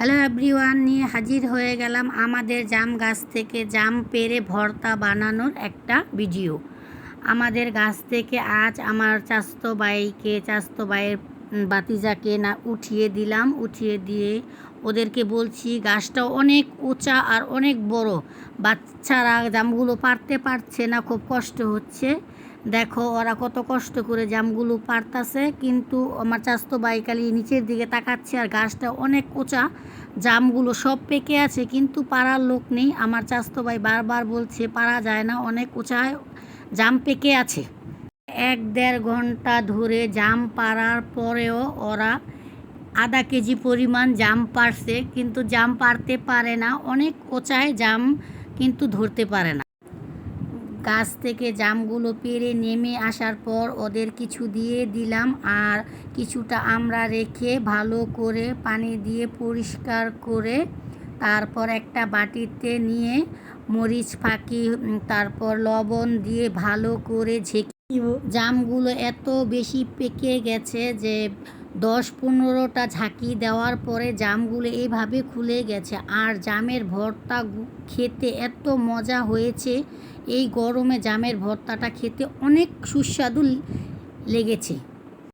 Hello everyone, নিয়ে হাজির হয়ে গেলাম আমাদের জাম গাছ থেকে জাম পেরে ভর্তা বানানোর একটা ভিডিও। আমাদের গাছ থেকে আজ আমার চাস্তো বাইকে চাস্তো বাইয়ের বাতিজাকে না, উঠিয়ে দিলাম। উঠিয়ে দিয়ে ওদেরকে বলছি, গাছটা অনেক উঁচা আর অনেক বড়। বাচ্চারা জামগুলো পারতে পারছে না, খুব কষ্ট হচ্ছে। দেখো, ওরা কত কষ্ট করে জামগুলো পারতাছে, কিন্তু আমার চাস্তো বাইকালি নিচের দিকে তাকাচ্ছে আর গাছটা অনেক উঁচা। জামগুলো সব পেকে আছে, কিন্তু পাড়ার লোক নেই। আমার চাস্তো ভাই বারবার বলছে পারা যায় না, অনেক উঁচায় জাম পেকে আছে। এক দেড় ঘণ্টা ধরে জাম পাড়ার পরেও ওরা আধা কেজি পরিমাণ জাম পারছে কিন্তু জাম পারতে পারে না। অনেক উঁচায় জাম কিন্তু ধরতে পারে না। গাছ থেকে জামগুলো পেরে নেমে আসার পর ওদের কিছু দিয়ে দিলাম আর কিছুটা আমরা রেখে ভালো করে পানি দিয়ে পরিষ্কার করে তারপর একটা বাটিতে নিয়ে মরিচ ফাঁকি তারপর লবণ দিয়ে ভালো করে ঝেঁকে। জামগুলো এত বেশি পেকে গেছে যে দশ পনেরোটা ঝাঁকি দেওয়ার পরে জামগুলো এইভাবে খুলে গেছে আর জামের ভর্তা খেতে এত মজা হয়েছে এই গরমে জামের ভর্তাটা খেতে অনেক সুস্বাদু লেগেছে।